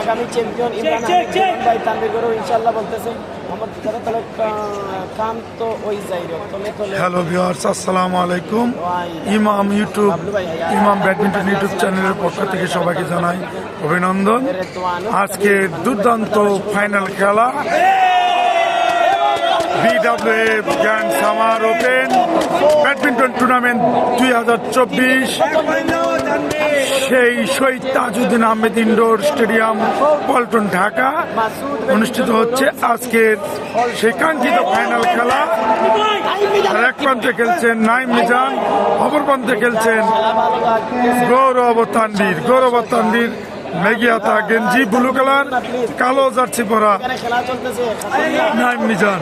আগামী চ্যাম্পিয়ন ইমরান ভাই তানবির গরু ইনশাল্লাহ বলতেছে আমার তারা তাহলে কাম তো ওই যাই রে তলে তলে হ্যালো ভিউয়ার্স আসসালামু আলাইকুম। ইমাম ইউটিউব ইমাম ব্যাডমিন্টন ইউটিউব চ্যানেলের পক্ষ থেকে সবাইকে জানাই অভিনন্দন। আজকে দুর্দান্ত ফাইনাল খেলা। BWF grand summer open badminton tournament দুই হাজার চব্বিশ, সেই শহীদ তাজউদ্দিন আহমেদ ইন্ডোর স্টেডিয়াম, পল্টন, ঢাকা। অনুষ্ঠিত হচ্ছে আজকের সেই কাঙ্ক্ষিত ফাইনাল খেলা। এক প্রান্তে খেলছেন নাইম মিজান, অপর প্রান্তে খেলছেন গৌরব তান্ডির গৌরব তান্ডির মেঘিয়াতা গেঞ্জি, ব্লু কালার, কালো জার্সি পরা নাইম মিজান।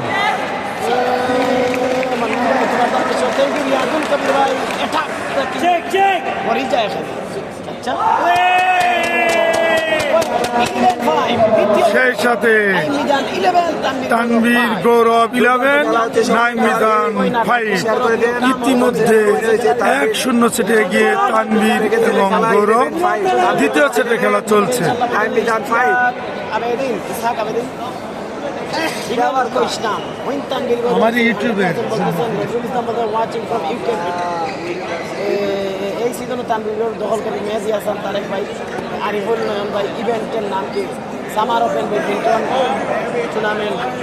এখানে আচ্ছা ইলেভেন ফাইভ দ্বিতীয় সেই সাথে তানবির গৌরব ইলেভেন নাইম মিজান ফাইভ ইতিমধ্যে এক শূন্য সেটে এগিয়ে তানবীর এবং গৌরব দ্বিতীয় সেটে খেলা চলছে আমার ইউটিউবে। ওয়াচিং ফ্রম ইউকে এই সিজনে তানবীর দখল করে মেহেদি হাসান তারেক ভাই আরিফুল নয়ন ভাই ইভেন্টের নাম কি? Summer open badminton tournament